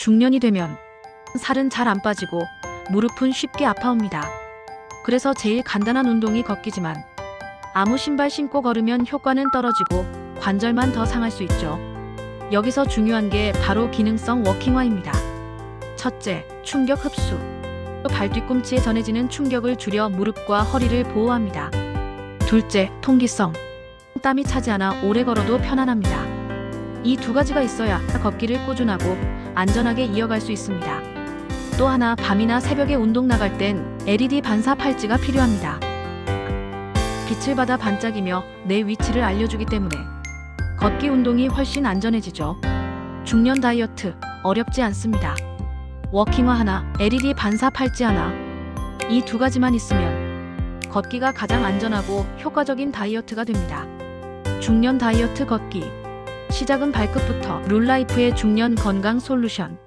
중년이 되면 살은 잘 안 빠지고 무릎은 쉽게 아파옵니다. 그래서 제일 간단한 운동이 걷기지만 아무 신발 신고 걸으면 효과는 떨어지고 관절만 더 상할 수 있죠. 여기서 중요한 게 바로 기능성 워킹화입니다. 첫째, 충격 흡수. 발 뒤꿈치에 전해지는 충격을 줄여 무릎과 허리를 보호합니다. 둘째, 통기성. 땀이 차지 않아 오래 걸어도 편안합니다. 이 두 가지가 있어야 걷기를 꾸준하고 안전하게 이어갈 수 있습니다. 또 하나 밤이나 새벽에 운동 나갈 땐 LED 반사 팔찌가 필요합니다. 빛을 받아 반짝이며 내 위치를 알려주기 때문에 걷기 운동이 훨씬 안전해지죠. 중년 다이어트 어렵지 않습니다. 워킹화 하나, LED 반사 팔찌 하나. 이 두 가지만 있으면 걷기가 가장 안전하고 효과적인 다이어트가 됩니다. 중년 다이어트 걷기. 시작은 발끝부터 룰라이프의 중년 건강 솔루션.